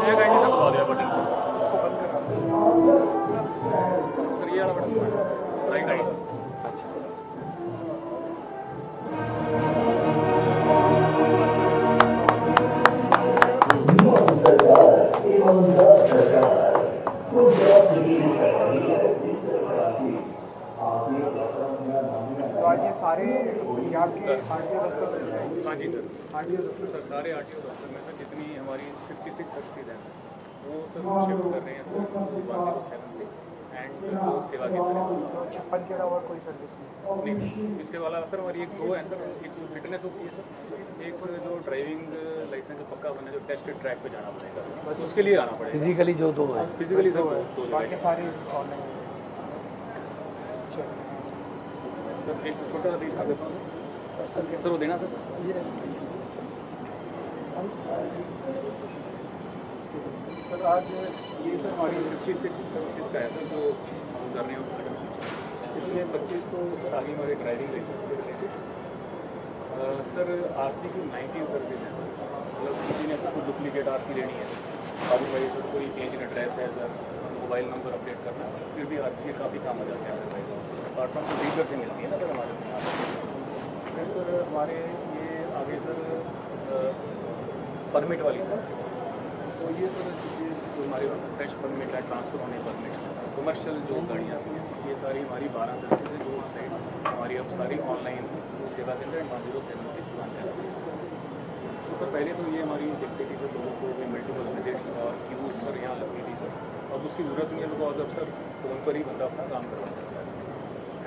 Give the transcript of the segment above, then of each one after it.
ਇਹ ਗਾਈਡ ਤੱਕ ਲਾ ਦਿਆ ਬਟਨ ਸਰ ਇਹ ਵਾਲਾ ਬਟਨ ਰਾਈਟ ਰਾਈਟ ਅੱਛਾ आज ये सारे पंजाब के आरटीओ दफ्तर हाँ। जी सर। आरटीओ दफ्तर सर सारे आर टी दफ्तर में सर जितनी हमारी फिफ्टी सिक्स सर्विसेज़ हैं वो सर शिफ्ट कर रहे हैं sir seven six and sir जो सेवा केंद्र है छप्पन के अलावा कोई सर्विस नहीं नहीं सर इसके अलावा सर हमारी एक दो है सर एक जो फिटनेस होती है सर एक जो ड्राइविंग लाइसेंस पक्का बनना है जो टेस्ट ट्रैक पे जाना पड़ेगा उसके लिए आना पड़ेगा। फिजिकली जो दो है। फिजिकली सर दो सारे ऑनलाइन सर एक छोटा सा दिखा। देता हूँ सर, वो देना सर सर, आज ये सर हमारी फिफ्टी सिक्स सर्विसेज़ का है, सर, जो हम कर रहे हैं इसमें पच्चीस तो सर, आगे हमारे ड्राइविंग लाइसेंस के सर आर सी की नाइनटीन सर्विसेज़ हैं मतलब किसी ने कोई डुप्लीकेट आर सी लेनी है। भाई सर कोई चेंज इन एड्रेस है, सर। मोबाइल नंबर अपडेट करना है फिर भी सी के काफ़ी काम आ जाते हैं सर भाई अपार्ट फ्रॉम डीलर से मिलती है ना सर हमारे फिर सर हमारे ये आगे सर परमिट वाली सर। तो ये सर ये जो हमारे फ्रेश परमिट है ट्रांसफ़र होने परमिट कमर्शियल जो गाड़ियाँ हैं ये सारी हमारी बारह सर्विसेज़ है जो साइड हमारी अब सारी ऑनलाइन सेवा केंद्र one zero seven six one तो सर पहले तो ये हमारी दिखती थी सर लोगों को मल्टीपल विजिट्स और क्यूज सर यहाँ लगती थी सर। अब उसकी ज़रूरत नहीं है बिकॉज़ अब सर फ़ोन पर ही बंदा अपना काम करवा सकता है।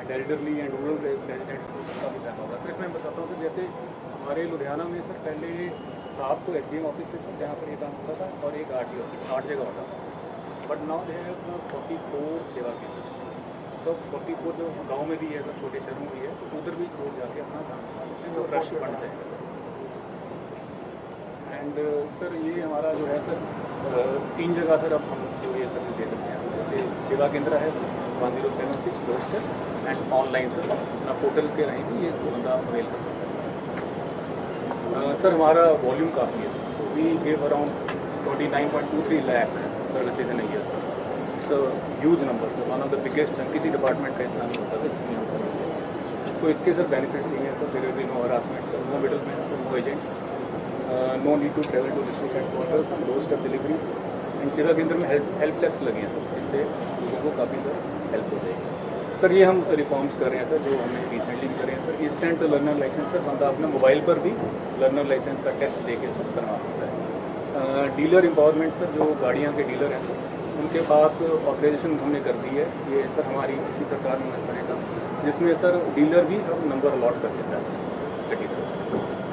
And elderly and rural residents को सबका भी फ़ायदा होगा। सर इसमें मैं बताता हूँ कि जैसे हमारे लुधियाना में सर, पहले सात तो एस ऑफ़िस थे जहाँ पर ये काम होता था और एक आर ऑफ़िस आठ जगह होता था। But now they have forty four सेवा केंद्र। तो फोर्टी फोर जो गाँव में भी है सर छोटे शहरों में भी है तो उधर भी लोग जाके अपना काम इसलिए वो रश बढ़ जाएगा। एंड सर, ये हमारा जो है सर तीन जगह सर अब हम जो ये सर्विस दे सकते हैं। जैसे सेवा केंद्र है sir one zero seven six doorstep and online sir. अपना पोर्टल के रहेंगे ये बंदा अवेल कर सकता है। सर हमारा वॉल्यूम काफ़ी है sir. So we gave around twenty nine point two three lakh services in year sir it's a huge number sir one of the biggest किसी डिपार्टमेंट का इतना नहीं होता है। तो इसके सर बेनिफिट्स ये हैं sir be no harassment sir no middle man sir no agents no need to travel to district headquarters doorstep deliveries and सेवा केंद्र में हेल्प हेल्प डेस्क लगे हैं सर इससे लोगों को काफ़ी सर हेल्प हो जाएगी। सर ये हम रिफॉर्म्स कर रहे हैं सर जो हमने रिसेंटली भी करे हैं sir instant learner licence sir बंदा अपने मोबाइल पर भी लर्नर लाइसेंस का टेस्ट लेके सर बनवा सकता है। डीलर एम्पावरमेंट सर जो गाड़ियाँ के डीलर हैं सर उनके पास ऑथराइजेशन हमने कर दी है। ये सर हमारी, इसी सरकार ने का जिसमें सर डीलर भी अब नंबर अलॉट कर देता है सर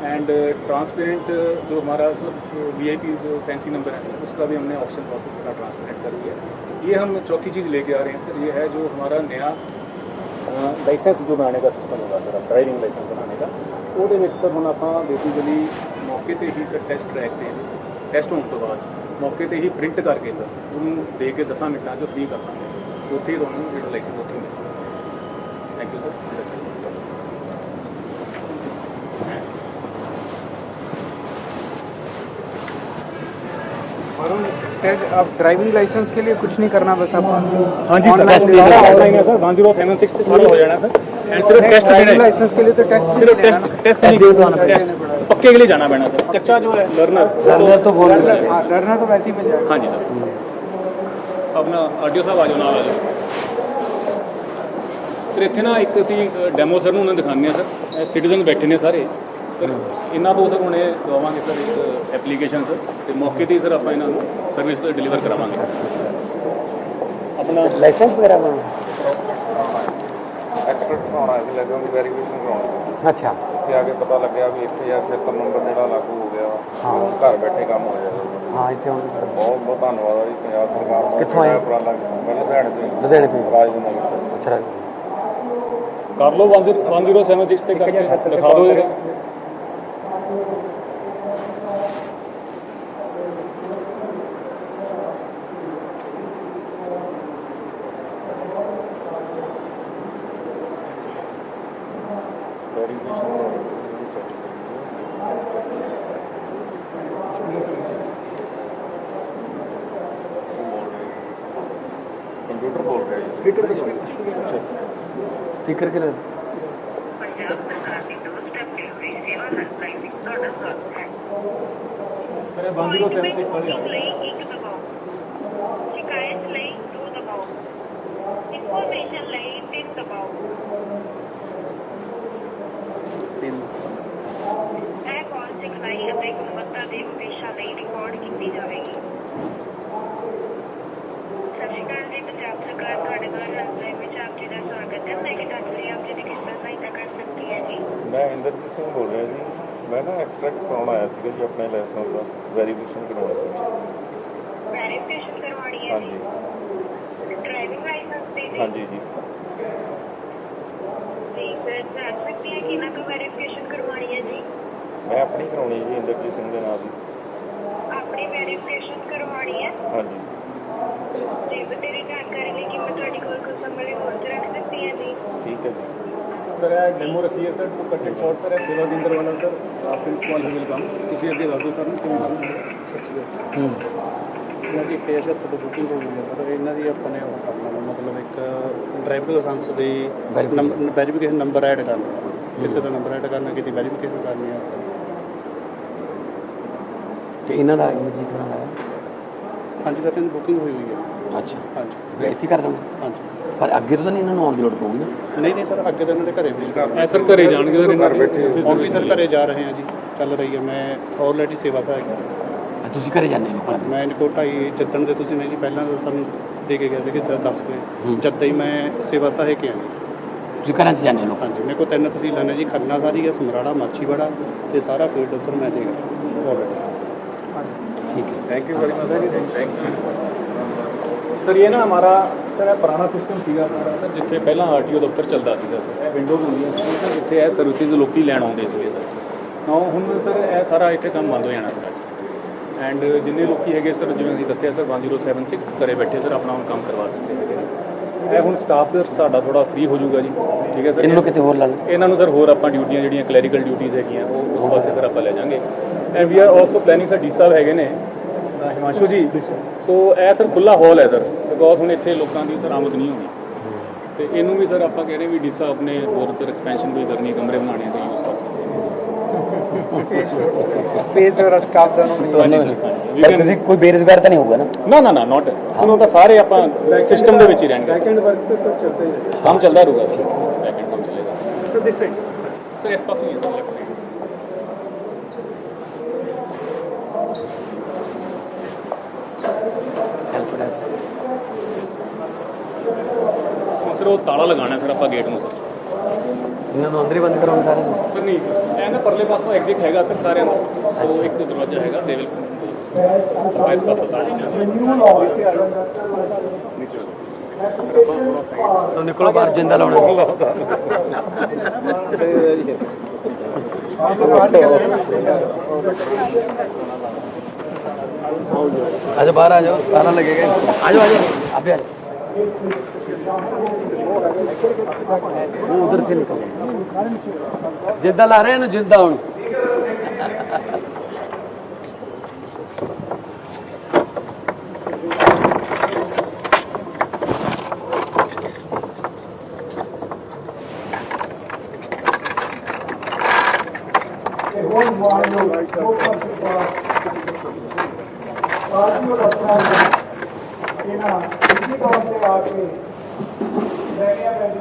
एंड ट्रांसपेरेंट जो हमारा वी आई पी जो फैंसी नंबर है सर उसका भी हमने ऑप्शन प्रोसेस का ट्रांसपेरेंट कर दिया है। ये हम चौथी चीज़ लेके आ रहे हैं सर ये है जो हमारा नया ਲਾਈਸੈਂਸ ਜੋ ਬਣਾਉਣੇ ਦਾ ਸਿਸਟਮ ਹੋਗਾ ਸਰ ਡਰਾਈਵਿੰਗ ਲਾਇਸੈਂਸ ਬਣਾਉਣੇ ਦਾ ਉਹਦੇ ਵਿੱਚ ਸਰ ਹੁਣ ਆਪਾਂ ਬੇਸਿਕਲੀ ਮੌਕੇ ਤੇ ਹੀ ਸਰ ਟੈਸਟ ਟਰੈਕ ਤੇ ਟੈਸਟ ਹੋਣ ਤੋਂ ਬਾਅਦ ਮੌਕੇ ਤੇ ਹੀ ਪ੍ਰਿੰਟ ਕਰਕੇ ਸਰ ਉਹਨੂੰ ਦੇ ਕੇ 10 ਮਿੰਟਾਂ 'ਚ ਫ੍ਰੀ ਕਰ ਦਾਂਗੇ ਉੱਥੇ ਹੀ ਤੁਹਾਨੂੰ ਜਿਹੜਾ ਲਾਇਸੈਂਸ ਉੱਥੇ ਮਿਲੇਗਾ thank you sir Varun test अब ड्राइविंग लाइसेंस के लिए कुछ नहीं करना बस अब हाँ जी Online सर सारा ऑनलाइन है sir one zero seven six पे सारा हो जाना सर एंड सिर्फ टेस्ट देना ड्राइविंग है लाइसेंस के लिए तो टेस्ट सिर्फ टेस्ट टेस्ट नहीं टेस्ट पक्के के लिए जाना पैना सर कच्चा जो है लर्नर लर्नर तो बोल रहे हैं। हाँ लर्नर तो वैसे ही मिल जाएगा हाँ जी सर ਆਪਣਾ ਆਡੀਓ ਸਾਹਿਬ ਆ ਜਾਓ ਨਾਲ ਆ ਜਾਓ ਸਰ ਇੱਥੇ ਨਾ ਇੱਕ ਅਸੀਂ ਡੈਮੋ ਸਰ ਨੂੰ ਉਹਨਾਂ ਨੂੰ ਦਿਖਾਉਂਦੇ ਆ ਸਰ ਸਿਟੀਜ਼ਨ ਬੈਠੇ ਨੇ ਸਾਰੇ ਇਹਨਾਂ ਤੋਂ ਸਰ ਹੁਣੇ ਦਵਾਵਾਂਗੇ ਸਰ ਇੱਕ ਐਪਲੀਕੇਸ਼ਨ ਸਰ ਤੇ ਮੌਕੇ ਤੇ ਸਰ ਆਪਾਂ ਇਹਨਾਂ ਨੂੰ ਸਰਵਿਸ ਤੇ ਡਿਲੀਵਰ ਕਰਾਵਾਂਗੇ। ਆਪਣਾ ਲਾਇਸੈਂਸ ਵਗੈਰਾ ਐਕਸਪਰਟ ਬਣਾਉਣਾ ਹੈ ਲੱਗਿਆ ਕਿ ਵੈਰੀਫਿਕੇਸ਼ਨ ਕਰਾਉਣਾ ਅੱਛਾ। ਤੇ ਆ ਕੇ ਪਤਾ ਲੱਗਿਆ ਵੀ ਇੱਥੇ ਆ ਫਿਰ ਨੰਬਰ ਜਿਹੜਾ ਲਾਗੂ ਹੋ ਗਿਆ। ਹਾਂ। ਘਰ ਬੈਠੇ ਕੰਮ ਹੋ ਜਾਏਗਾ ਹਾਂ ਇੱਥੇ ਹੁਣ ਬਹੁਤ ਬਹੁਤ ਧੰਨਵਾਦ ਆ ਜੀ ਪੰਜਾਬ ਸਰਕਾਰ ਦਾ। ਕਿੱਥੋਂ ਆਏ? ਉਪਰਾਲਾ ਕੀਤਾ। ਮੈਂ ਲੁਧਿਆਣੇ ਤੋਂ ਲੁਧਿਆਣੇ ਤੋਂ ਹੀ। ਰਾਜਨਗਰ ਅੱਛਾ। ਕਰ ਲਓ 10 107 ਤੇ ਕਰਕੇ ਲਿਖਾ ਦਿਓ ਜਰਾ। ਸਪੀਕਰ ਕਿਹੜਾ ਪੰਜਾਬ ਸਰਕਾਰ ਦੀ ਦੋਸਤਕ ਡਿਲੀਵਰੀ ਸੇਵਾ ਹੈਲਪਲਾਈਨ ਵਿੱਚ ਤੁਹਾਡਾ ਸਵਾਗਤ ਹੈ ਮੇਰੇ 1076 ਵਾਲੀ ਆ ਗਈ ਲਈ ਇੱਕ ਦਬਾਓ ਸ਼ਿਕਾਇਤ ਲਈ ਦੋ ਦਬਾਓ ਇਨਫੋਰਮੇਸ਼ਨ ਲਈ ਤਿੰਨ ਦਬਾਓ ਇਹ ਕਾਲ ਸਿਖਲਾਈ ਅਤੇ ਗੁਣਵੱਤਾ ਦੇ ਉਦੇਸ਼ਾਂ ਲਈ ਰਿਕਾਰਡ ਕੀਤੀ ਜਾਵੇਗੀ ਸਤਿ ਸ਼੍ਰੀ ਅਕਾਲ ਜੀ ਪੰਜਾਬ ਸਰਕਾਰ ਤੁਹਾਡੇ ਨਾਲ ਹੈਲਪਲਾਈਨ ਵਿੱਚ ਆਪ ਜੀ ਦਾ ਸਵਾਗਤ ਹੈ ਮੈਂ ਕਿਹਾ ਲਈ ਆਪ ਜੀ ਦੀ ਕਿਸ ਤਰ੍ਹਾਂ ਸਹਾਇਤਾ ਕਰ ਸਕਦੀ ਹੈ ਜੀ ਮੈਂ ਇੰਦਰਜੀਤ ਸਿੰਘ ਬੋਲ ਰਿਹਾ ਜੀ। ਮੈਂ ਨਾ ਐਕਸਟ੍ਰੈਕਟ ਕਰਾਉਣ ਆਇਆ ਸੀਗਾ ਜੀ ਆਪਣੇ ਲਾਇਸੈਂਸ ਦਾ ਵੈਰੀਫਿਕੇਸ਼ਨ ਕਰਾਉਣਾ ਸੀ ਵੈਰੀਫਿਕੇਸ਼ਨ ਕਰਵਾਉਣੀ ਹੈ ਹਾਂਜੀ। ਜੀ ਡਰਾਈਵਿੰਗ ਲਾਇਸੈਂਸ ਦੀ ਜੀ ਹਾਂਜੀ ਜੀ। ਜੀ ਸਰ ਸਕਦੀ ਹੈ ਕਿ ਨਾ ਕੋ ਵੈਰੀਫਿਕੇਸ਼ਨ ਕਰਵਾਉਣੀ ਹੈ ਜੀ? ਮੈਂ ਆਪਣੀ ਕਰਾਉਣੀ ਜੀ ਇੰਦਰਜੀਤ ਸਿੰਘ ਦੇ ਨਾਲ ਜੀ। ਆਪਣੀ ਵੈਰੀਫਿਕੇਸ਼ਨ ਕਰਵਾਉਣੀ ਹੈ? ਹਾਂਜੀ। ਜੀ ਬਤੇਰੀ ਜਾਣਕਾਰੀ ਲਈ ਕਿ ਮੈਂ ਤੁਹਾਡੀ ਕੋਲ ਕੁਝ ਸਮੇਂ ਲਈ ਹੋਰ ਰੱਖ ਸਕਦੀ ਹਾਂ ਜੀ। ਠੀਕ ਹੈ ਜੀ। ਸਰ ਇਹ ਡੈਮੋ ਰੱਖੀ ਹੈ sir to it short sir ਇਹ ਸੇਵਾ ਕੇਂਦਰ ਵਾਲਾ ਸਰ ਆਪ ਇਨ ਕਾਲ ਵਿਲ ਕਮ। ਤੁਸੀਂ ਅੱਗੇ ਦੱਸ ਸਰ ਨੂੰ ਕਿਵੇਂ ਕੰਮ ਸਤਿ ਸ਼੍ਰੀ ਅਕਾਲ। ਇਹਨਾਂ ਦੀ ਪੇਜ ਤੋਂ ਬੁਕਿੰਗ ਹੋ ਗਈ ਹੈ ਪਰ ਇਹਨਾਂ ਦੀ ਆਪਾਂ ਨੇ ਉਹ ਕਰਨਾ ਮਤਲਬ ਇੱਕ ਡਰਾਈਵਿੰਗ ਲਾਇਸੈਂਸ ਦੀ ਵੈਰੀਫਿਕੇਸ਼ਨ ਨੰਬਰ ਐਡ ਕਰਨਾ। ਕਿਸੇ ਦਾ ਨੰਬਰ ਐਡ ਕਰਨਾ ਕਿਸੇ ਵੈਰੀਫਿਕੇਸ਼ਨ ਕਰਨੀ ਹੈ ਤੇ ਇਹਨਾਂ ਦਾ ਇੰਜੀਤ ਹੋਣਾ ਹੈ? ਹਾਂਜੀ ਸਰ ਇਹਨਾਂ ਦੀ ਬੁਕਿੰਗ ਹੋਈ ਹੋਈ ਹੈ। ਅੱਛਾ। ਹਾਂਜੀ। ਮੈਂ ਇੱਥੇ ਕਰ ਦਵਾਂ ਹਾਂਜੀ। ਪਰ ਅੱਗੇ ਤੋਂ ਤਾਂ ਨਹੀਂ ਇਹਨਾਂ ਨੂੰ ਆਉਣ ਦੀ ਲੋੜ ਪਊਗੀ ਨਾ। ਨਹੀਂ ਨਹੀਂ ਸਰ ਅੱਗੇ ਤਾਂ ਇਹਨਾਂ ਦੇ ਘਰੇ ਵੀ ਐ ਸਰ ਘਰੇ ਜਾਣਗੇ ਸਰ ਇਹਨਾਂ ਦੇ? ਹੁਣ ਵੀ ਸਰ ਘਰੇ ਜਾ ਰਹੇ ਹਾਂ ਜੀ। ਚੱਲ ਰਹੀ ਹੈ ਮੈਂ ਆਲਰੇਡੀ ਸੇਵਾ ਸਹਾਇਕ ਆ ਤੁਸੀਂ ਘਰੇ ਜਾਂਦੇ ਹੋ ਕੋਲ ਮੈਂ ਇਨਕੋ ਢਾਈ ਜਿੱਦਣ ਦੇ ਤੁਸੀਂ ਨਹੀਂ ਜੀ ਪਹਿਲਾਂ ਤਾਂ ਸਾਨੂੰ ਦੇ ਕੇ ਗਏ ਸੀਗੇ ਦ- ਦੱਸ ਕੇ ਜਦ ਹੀ ਮੈਂ ਸੇਵਾ ਸਹਾਇਕ ਜੀ। ਤੁਸੀਂ ਘਰਾਂ 'ਚ ਜਾਂਦੇ ਹੋ ਲੋਕਾਂ? ਹਾਂਜੀ ਮੇਰੇ ਕੋਲ ਤਿੰਨ ਤਹਿਸੀਲਾਂ ਨੇ ਜੀ ਖੰਨਾ ਸਾਰੀ ਹੈ ਸਮਰਾੜਾ ਮਾਛੀਵਾੜਾ ਤੇ ਸਾਰਾ ਫੀਲਡ ਉੱਧਰ ਮੈਂ ਰਿਹਾ already। ਠੀਕ ਹੈ। Thank you very much thank you sir ਇਹ ਨਾ ਹਮਾਰਾ ਸਰ ਇਹ ਪੁਰਾਣਾ ਸਿਸਟਮ ਸੀਗਾ ਸਾਰਾ। ਸਰ ਜਿੱਥੇ ਪਹਿਲਾਂ ਆਰਟੀਓ ਦਫ਼ਤਰ ਚੱਲਦਾ ਸੀਗਾ ਸਰ ਇਹ ਵਿੰਡੋਜ਼ ਹੁੰਦੀਆਂ ਸੀ ਸਰ ਜਿੱਥੇ ਇਹ ਸਰਵਿਸਿਜ਼ ਲੋਕੀ ਲੈਣ ਆਉਂਦੇ ਸੀਗੇ। ਸਰ ਨਾ ਹੁਣ ਸਰ ਇਹ ਸਾਰਾ ਇੱਥੇ ਕੰਮ ਬੰਦ ਹੋ ਜਾਣਾ ਸਰ ਐਂਡ ਜਿੰਨੇ ਲੋਕੀ ਹੈਗੇ ਸਰ ਜਿਵੇਂ ਅਸੀਂ ਦੱਸਿਆ ਸਰ 1076 ਘਰੇ ਬੈਠੇ ਸਰ ਆਪਣਾ ਹੁਣ ਕੰਮ ਕਰਵਾ ਸਕਦੇ ਹੈਗੇ। ਇਹ ਹੁਣ ਸਟਾਫ ਦਾ ਸਾਡਾ ਥੋੜਾ ਫ੍ਰੀ ਹੋ ਜਾਊਗਾ ਜੀ। ਠੀਕ ਹੈ ਸਰ? ਇਹਨਾਂ ਨੂੰ ਕਿਤੇ ਹੋਰ ਲਾ ਲਓ। ਇਹਨਾਂ ਨੂੰ ਸਰ ਹੋਰ ਆਪਾਂ ਡਿਊਟੀਆਂ ਜਿਹੜੀਆਂ ਕਲੈਰੀਕਲ ਡਿਊਟੀਆਂ ਹੈਗੀਆਂ ਉਹ ਉਸ ਪਾਸੇ ਫਿਰ ਆਪਾਂ ਲੈ ਜਾਾਂਗੇ। And we are also planning sir D ਸਾਹਿਬ ਹੈਗੇ ਨੇ। ਹਿਮਾਂਸ਼ੂ ਜੀ। ਸੋ ਇਹ ਸਰ ਖੁੱਲਾ ਹਾਲ ਹੈ ਸਰ ਬਿਕੋਜ਼ ਹੁਣ ਇੱਥੇ ਲੋਕਾਂ ਦੀ ਸਰ ਆਮਦ ਨਹੀਂ ਹੋਣੀ ਤੇ ਇਹਨੂੰ ਵੀ ਸਰ ਆਪਾਂ ਕਹਿ ਰਹੇ ਵੀ ਡੀ ਸਾਹਿਬ ਆਪਣੇ ਹੋਰ ਸਰ ਐਕਸਪੈਂਸ਼ਨ ਕੋਈ ਕਰਨੀ ਕਮਰੇ ਬਣਾਉਣੇ ਤੇ ਯੂਜ਼ ਕਰ ਸਕਦੇ ਸਪੇਸ ਔਰ ਸਟਾਫ ਦੋਨੋਂ ਵੀ ਕੈਨ ਕਿਸੇ ਕੋਈ ਬੇਰੁਜ਼ਗਾਰ ਤਾਂ ਨਹੀਂ ਹੋਊਗਾ ਨਾ? ਨਾ ਨਾ ਨਾ ਨਾਟ ਹੁਣ ਉਹ ਤਾਂ ਸਾਰੇ ਆਪਾਂ ਸਿਸਟਮ ਦੇ ਵਿੱਚ ਹੀ ਰਹਿਣਗੇ। ਬੈਕਐਂਡ ਵਰਕ ਤੇ ਸਰ ਚੱਲਦਾ ਹੀ ਕੰਮ ਚੱਲਦਾ ਰਹੂਗਾ। ਬੈਕਐਂਡ ਕੰਮ ਚੱਲੇਗਾ। ਸਰ ਦਿਸ ਸਾਈਡ ਸਰ ਇਸ ਪਾਸੇ ਹੀ ਹੈ, ਉਹ ਤਾਲਾ ਲਗਾਣਾ ਫਿਰ ਆਪਾਂ ਗੇਟ ਨੂੰ ਸਰ। ਇਹਨਾਂ ਨੂੰ ਅੰਦਰੇ ਬੰਦ ਕਰਾਉਣ ਸਾਰੇ ਸਰ ਨਹੀਂ ਸਰ ਐਂ ਪਰਲੇ ਪਾਸੋਂ ਐਗਜ਼ਿਟ ਹੈਗਾ ਸਰ ਸਾਰਿਆਂ ਦਾ। ਸੋ ਇੱਕ ਦਰਵਾਜ਼ਾ ਹੈਗਾ ਦੇ ਵਿਲ ਸਰਪ੍ਰਾਈਜ਼ ਕਰ ਨਿਕਲੋ ਬਾਹਰ ਜਿੰਦਾ ਲਾਉਣਾ ਸੀ। ਆਜੋ ਬਾਹਰ ਆਜੋ ਤਾਲਾ ਲੱਗੇਗਾ। ਆਜੋ ਆਜੋ। ਆਪੇ ਆਜੋ। वो उधर से निकलो जिद्दा ला रहे हैं ना जिद्दा हूँ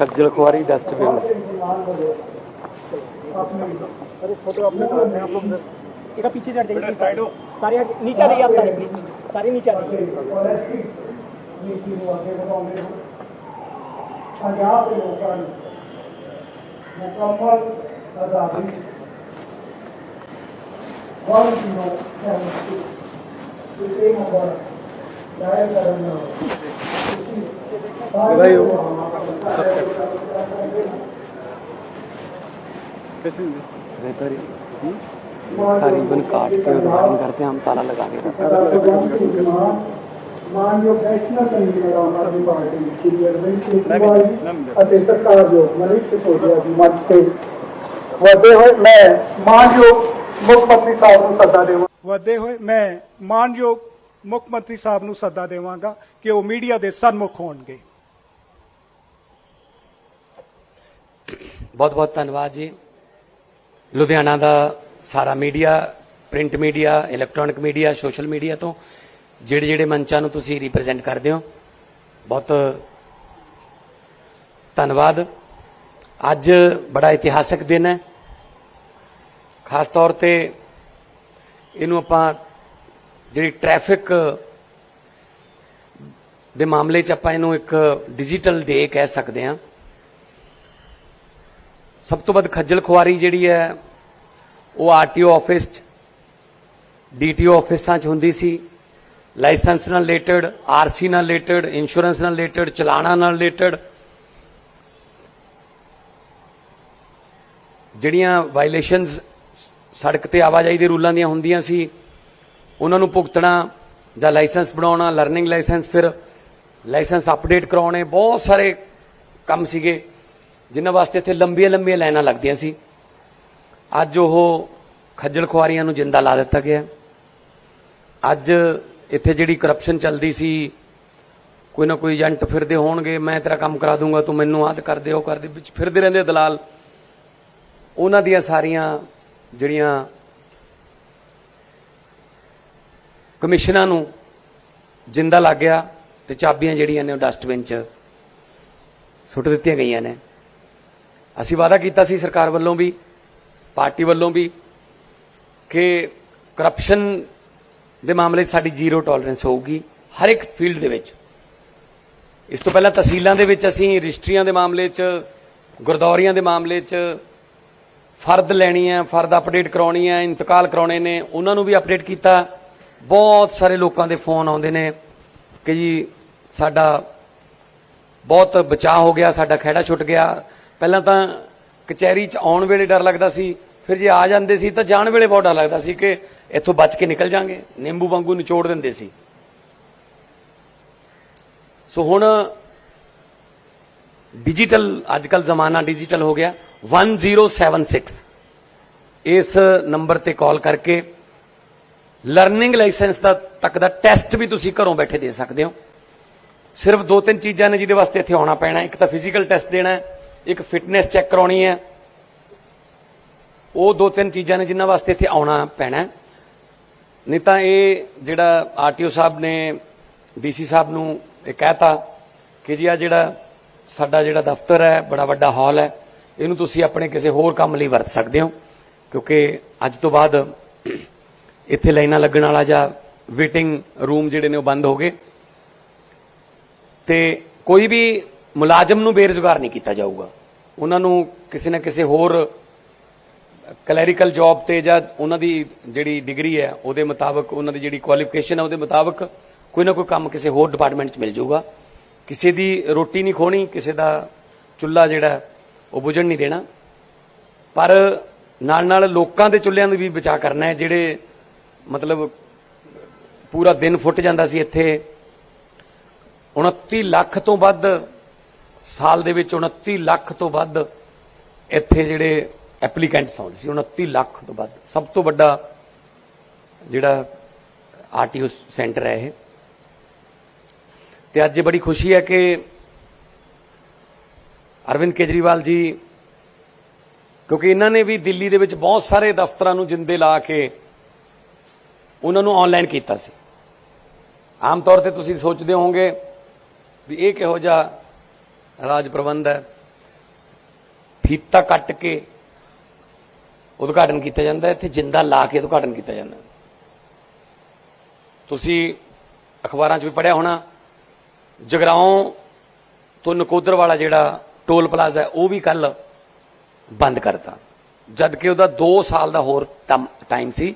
ਮੰਤਰੀ ਪੰਜਾਬ खज्जल खुआरी डस्टबिन ਦੇ ਇਮਾਨ ਵੱਲੋਂ अपनी अरे फोटो अपने साथ में आप लोग एक पीछे चढ़ जाइए साइड हो सारे यहाँ- नीचे आ जाइए आप सारे प्लीज सारे नीचे आ जाइए और ऐसी नीति ਨੂੰ ਅੱਗੇ ਵਧਾਉਂਦੇ ਹੋ ਪੰਜਾਬ ਦੇ ਲੋਕਾਂ ਨੂੰ ਮੁਕੰਮਲ ਆਜ਼ਾਦੀ ਵਨ ਜੀਰੋ ਸੈਵਨ ਸਿਕਸ ਇਹ ਨੰਬਰ ਡਾਇਲ ਕਰਨ ਨਾਲ ਵਧਾਈ ਹੋ ਕਿਸੇ ਨੇ बेहतर करीबन काट के उद्घाटन करते हैं हम ताला लगा के रखते ਭਗਵੰਤ ਸਿੰਘ ਮਾਨ ਮਾਨਯੋਗ ਨੈਸ਼ਨਲ ਕਮਿਸ਼ਨ ਆਮ ਆਦਮੀ ਪਾਰਟੀ ਸ਼੍ਰੀ ਅਰਵਿੰਦ ਕੇਜਰੀਵਾਲ ਜੀ ਅਤੇ ਸਰਕਾਰਯੋਗ ਮਨੀਸ਼ ਸਿਸੋਦੀਆ ਜੀ ਮੰਚ ਤੇ ਵਧੇ ਹੋਏ ਮੈਂ ਮਾਨਯੋਗ ਮੁੱਖ ਮੰਤਰੀ ਸਾਹਿਬ ਨੂੰ ਸੱਦਾ ਦੇਵਾਂ ਵਧੇ ਹੋਏ ਮੈਂ ਮਾਨਯੋਗ ਮੁੱਖ ਮੰਤਰੀ ਸਾਹਿਬ ਨੂੰ ਸੱਦਾ ਦੇਵਾਂਗਾ ਕਿ ਉਹ ਮੀਡੀਆ ਦੇ ਸਨਮੁਖ ਹੋਣਗੇ। ਬਹੁਤ ਬਹੁਤ ਧੰਨਵਾਦ ਜੀ। ਲੁਧਿਆਣਾ ਦਾ ਸਾਰਾ media, print media, electronic media, social media ਤੋਂ ਜਿਹੜੇ ਜਿਹੜੇ ਮੰਚਾਂ ਨੂੰ ਤੁਸੀਂ ਰਿਪਰੈਜ਼ੈਂਟ ਕਰਦੇ ਹੋ, ਬਹੁਤ ਧੰਨਵਾਦ। ਅੱਜ ਬੜਾ ਇਤਿਹਾਸਕ ਦਿਨ ਹੈ। ਖਾਸ ਤੌਰ ਤੇ ਇਹਨੂੰ ਆਪਾਂ ਜਿਹੜੀ ਟ੍ਰੈਫਿਕ ਦੇ ਮਾਮਲੇ 'ਚ ਆਪਾਂ ਇਹਨੂੰ ਇੱਕ ਡਿਜੀਟਲ ਡੇ ਕਹਿ ਸਕਦੇ ਹਾਂ। ਸਭ ਤੋਂ ਵੱਧ ਖੱਜਲ ਖੁਆਰੀ ਜਿਹੜੀ ਹੈ, ਉਹ ਆਰਟੀਓ ਆਫਿਸ 'ਚ ਡੀਟੀਓ ਆਫਿਸਾਂ 'ਚ ਹੁੰਦੀ ਸੀ। ਲਾਇਸੈਂਸ ਨਾਲ ਰਿਲੇਟਡ ਆਰਸੀ ਨਾਲ ਰਿਲੇਟਡ ਇੰਸ਼ੋਰੈਂਸ ਨਾਲ ਰਿਲੇਟਡ ਚਲਾਣਾ ਨਾਲ ਰਿਲੇਟਡ ਜਿਹੜੀਆਂ ਵਾਇਲੇਸ਼ਨਸ ਸੜਕ ਤੇ ਆਵਾਜਾਈ ਦੇ ਰੂਲਾਂ ਦੀਆਂ ਹੁੰਦੀਆਂ ਸੀ ਉਹਨਾਂ ਨੂੰ ਭੁਗਤਣਾ ਜਾਂ ਲਾਇਸੈਂਸ ਬਣਾਉਣਾ ਲਰਨਿੰਗ ਲਾਇਸੈਂਸ ਫਿਰ ਲਾਇਸੈਂਸ ਅਪਡੇਟ ਕਰਾਉਣੇ, ਬਹੁਤ ਸਾਰੇ ਕੰਮ ਸੀਗੇ, ਜਿਨ੍ਹਾਂ ਵਾਸਤੇ ਇੱਥੇ ਲੰਬੀਆਂ ਲੰਬੀਆਂ ਲਾਈਨਾਂ ਲੱਗਦੀਆਂ ਸੀ। ਅੱਜ ਉਹ ਖੱਜਲ ਖੁਆਰੀਆਂ ਨੂੰ ਜਿੰਦਾ ਲਾ ਦਿੱਤਾ ਗਿਆ। ਅੱਜ ਇੱਥੇ ਜਿਹੜੀ ਕਰਪਸ਼ਨ ਚੱਲਦੀ ਸੀ, ਕੋਈ ਨਾ ਕੋਈ ਏਜੰਟ ਫਿਰਦੇ ਹੋਣਗੇ, ਮੈਂ ਤੇਰਾ ਕੰਮ ਕਰਾ ਦੂੰਗਾ, ਤੂੰ ਮੈਨੂੰ ਆਦ ਕਰ ਦੇ, ਉਹ ਕਰ ਦੇ, ਵਿੱਚ ਫਿਰਦੇ ਰਹਿੰਦੇ ਦਲਾਲ। ਉਹਨਾਂ ਦੀਆਂ ਸਾਰੀਆਂ ਜਿਹੜੀਆਂ ਕਮਿਸ਼ਨਾਂ ਨੂੰ ਜਿੰਦਾ ਲੱਗ ਗਿਆ ਤੇ ਚਾਬੀਆਂ ਜਿਹੜੀਆਂ ਨੇ ਉਹ ਡਸਟਬਿਨ 'ਚ ਸੁੱਟ ਦਿੱਤੀਆਂ ਗਈਆਂ ਨੇ। ਅਸੀਂ ਵਾਅਦਾ ਕੀਤਾ ਸੀ ਸਰਕਾਰ ਵੱਲੋਂ ਵੀ, ਪਾਰਟੀ ਵੱਲੋਂ ਵੀ ਕਿ ਕਰਪਸ਼ਨ ਦੇ ਮਾਮਲੇ 'ਚ ਸਾਡੀ ਜ਼ੀਰੋ ਟੋਲਰੈਂਸ ਹੋਊਗੀ ਹਰ ਇੱਕ ਫੀਲਡ ਦੇ ਵਿੱਚ। ਇਸ ਤੋਂ ਪਹਿਲਾਂ ਤਹਿਸੀਲਾਂ ਦੇ ਵਿੱਚ ਅਸੀਂ ਰਜਿਸਟਰੀਆਂ ਦੇ ਮਾਮਲੇ 'ਚ, ਗੁਰਦੌਰੀਆਂ ਦੇ ਮਾਮਲੇ 'ਚ ਫਰਦ ਲੈਣੀ ਹੈ, ਫਰਦ ਅਪਡੇਟ ਕਰਾਉਣੀ ਹੈ, ਇੰਤਕਾਲ ਕਰਾਉਣੇ ਨੇ, ਉਹਨਾਂ ਨੂੰ ਵੀ ਅਪਡੇਟ ਕੀਤਾ। ਬਹੁਤ ਸਾਰੇ ਲੋਕਾਂ ਦੇ ਫੋਨ ਆਉਂਦੇ ਨੇ ਕਿ ਜੀ ਸਾਡਾ ਬਹੁਤ ਬਚਾਅ ਹੋ ਗਿਆ, ਸਾਡਾ ਖਹਿੜਾ ਛੁੱਟ ਗਿਆ। ਪਹਿਲਾਂ ਤਾਂ ਕਚਹਿਰੀ 'ਚ ਆਉਣ ਵੇਲੇ ਡਰ ਲੱਗਦਾ ਸੀ, ਫਿਰ ਜੇ ਆ ਜਾਂਦੇ ਸੀ ਤਾਂ ਜਾਣ ਵੇਲੇ ਬਹੁਤ ਡਰ ਲੱਗਦਾ ਸੀ ਕਿ ਇੱਥੋਂ ਬਚ ਕੇ ਨਿਕਲ ਜਾਾਂਗੇ। ਨਿੰਬੂ ਵਾਂਗੂ ਨਿਚੋੜ ਦਿੰਦੇ ਸੀ। ਸੋ ਹੁਣ ਡਿਜੀਟਲ ਅੱਜਕੱਲ ਜ਼ਮਾਨਾ ਡਿਜੀਟਲ ਹੋ ਗਿਆ। 1076 ਇਸ ਨੰਬਰ ਤੇ ਕਾਲ ਕਰਕੇ ਲਰਨਿੰਗ ਲਾਇਸੈਂਸ ਦਾ ਤੱਕ ਦਾ ਟੈਸਟ ਵੀ ਤੁਸੀਂ ਘਰੋਂ ਬੈਠੇ ਦੇ ਸਕਦੇ ਹੋ। ਸਿਰਫ ਦੋ ਤਿੰਨ ਚੀਜ਼ਾਂ ਨੇ ਜਿਹਦੇ ਵਾਸਤੇ ਇੱਥੇ ਆਉਣਾ ਪੈਣਾ ਇੱਕ ਤਾਂ ਫਿਜ਼ੀਕਲ ਟੈਸਟ ਦੇਣਾ ਇੱਕ ਫਿਟਨੈਸ ਚੈੱਕ ਕਰਾਉਣੀ ਹੈ। ਉਹ ਦੋ ਤਿੰਨ ਚੀਜ਼ਾਂ ਨੇ ਜਿਨ੍ਹਾਂ ਵਾਸਤੇ ਇੱਥੇ ਆਉਣਾ ਪੈਣਾ ਨਹੀਂ ਤਾਂ ਇਹ ਜਿਹੜਾ ਆਰਟੀਓ ਸਾਹਿਬ ਨੇ, ਡੀਸੀ ਸਾਹਿਬ ਨੂੰ ਇਹ ਕਹਿਤਾ ਕਿ ਜੀ ਆ ਜਿਹੜਾ ਸਾਡਾ ਜਿਹੜਾ ਦਫ਼ਤਰ ਹੈ, ਬੜਾ ਵੱਡਾ ਹਾਲ ਹੈ। ਇਹਨੂੰ ਤੁਸੀਂ ਆਪਣੇ ਕਿਸੇ ਹੋਰ ਕੰਮ ਲਈ ਵਰਤ ਸਕਦੇ ਹੋ, ਕਿਉਂਕਿ ਅੱਜ ਤੋਂ ਬਾਅਦ ਇੱਥੇ ਲਾਈਨਾਂ ਲੱਗਣ ਵਾਲਾ ਜਾਂ ਵੇਟਿੰਗ ਰੂਮ ਜਿਹੜੇ ਨੇ ਉਹ ਬੰਦ ਹੋ ਗਏ। ਤੇ ਕੋਈ ਵੀ ਮੁਲਾਜ਼ਮ ਨੂੰ ਬੇਰੁਜ਼ਗਾਰ ਨਹੀਂ ਕੀਤਾ ਜਾਊਗਾ। ਉਹਨਾਂ ਨੂੰ ਕਿਸੇ ਨਾ ਕਿਸੇ ਹੋਰ ਕਲੈਰੀਕਲ ਜੌਬ ਤੇ ਜਾਂ ਉਹਨਾਂ ਦੀ ਜਿਹੜੀ ਡਿਗਰੀ ਹੈ, ਉਹਦੇ ਮੁਤਾਬਕ, ਉਹਨਾਂ ਦੀ ਜਿਹੜੀ ਕੁਆਲੀਫਿਕੇਸ਼ਨ ਹੈ, ਉਹਦੇ ਮੁਤਾਬਕ ਕੋਈ ਨਾ ਕੋਈ ਕੰਮ ਕਿਸੇ ਹੋਰ ਡਿਪਾਰਟਮੈਂਟ 'ਚ ਮਿਲ ਜਾਊਗਾ। ਕਿਸੇ ਦੀ ਰੋਟੀ ਨਹੀਂ ਖੋਣੀ, ਕਿਸੇ ਦਾ ਚੁੱਲ੍ਹਾ ਜਿਹੜਾ ਉਹ ਬੁਝਣ ਨਹੀਂ ਦੇਣਾ। ਪਰ ਨਾਲ ਨਾਲ ਲੋਕਾਂ ਦੇ ਚੁੱਲ੍ਹਿਆਂ ਨੂੰ ਵੀ ਬਚਾ ਕਰਨਾ ਹੈ, ਜਿਹੜੇ ਮਤਲਬ ਪੂਰਾ ਦਿਨ ਫੁੱਟ ਜਾਂਦਾ ਸੀ ਇੱਥੇ। 29 ਲੱਖ ਤੋਂ ਵੱਧ ਸਾਲ ਦੇ ਵਿੱਚ 29 ਲੱਖ ਤੋਂ ਵੱਧ ਇੱਥੇ ਜਿਹੜੇ ਐਪਲੀਕੈਂਟਸ ਆਉਂਦੇ ਸੀ। 29 ਲੱਖ ਤੋਂ ਵੱਧ। ਸਭ ਤੋਂ ਵੱਡਾ ਜਿਹੜਾ ਆਰਟੀਓ ਸੈਂਟਰ ਹੈ ਇਹ। ਤੇ ਅੱਜ ਬੜੀ ਖੁਸ਼ੀ ਹੈ ਕਿ ਅਰਵਿੰਦ ਕੇਜਰੀਵਾਲ ਜੀ, ਕਿਉਂਕਿ ਇਹਨਾਂ ਨੇ ਵੀ ਦਿੱਲੀ ਦੇ ਵਿੱਚ ਬਹੁਤ ਸਾਰੇ ਦਫ਼ਤਰਾਂ ਨੂੰ ਜਿੰਦੇ ਲਾ ਕੇ ਉਹਨਾਂ ਨੂੰ ਆਨਲਾਈਨ ਕੀਤਾ ਸੀ। ਆਮ ਤੌਰ ਤੇ ਤੁਸੀਂ ਸੋਚਦੇ ਹੋਵੋਗੇ ਵੀ ਇਹ ਕਿਹੋ ਜਿਹਾ ਰਾਜ ਪ੍ਰਬੰਧ ਹੈ। ਫੀਤਾ ਕੱਟ ਕੇ ਉਦਘਾਟਨ ਕੀਤਾ ਜਾਂਦਾ ਹੈ, ਇੱਥੇ ਜਿੰਦਾ ਲਾ ਕੇ ਉਦਘਾਟਨ ਕੀਤਾ ਜਾਂਦਾ ਤੁਸੀਂ ਅਖਬਾਰਾਂ 'ਚ ਵੀ ਪੜਿਆ ਹੋਣਾ ਜਗਰਾਉਂ ਤੋਂ ਨਕੋਦਰ ਵਾਲਾ ਜਿਹੜਾ ਟੋਲ ਪਲਾਜ਼ਾ ਉਹ ਵੀ ਕੱਲ ਬੰਦ ਕਰਤਾ। ਜਦ ਕਿ ਉਹਦਾ 2 ਸਾਲ ਦਾ ਹੋਰ ਟਾਈਮ ਸੀ।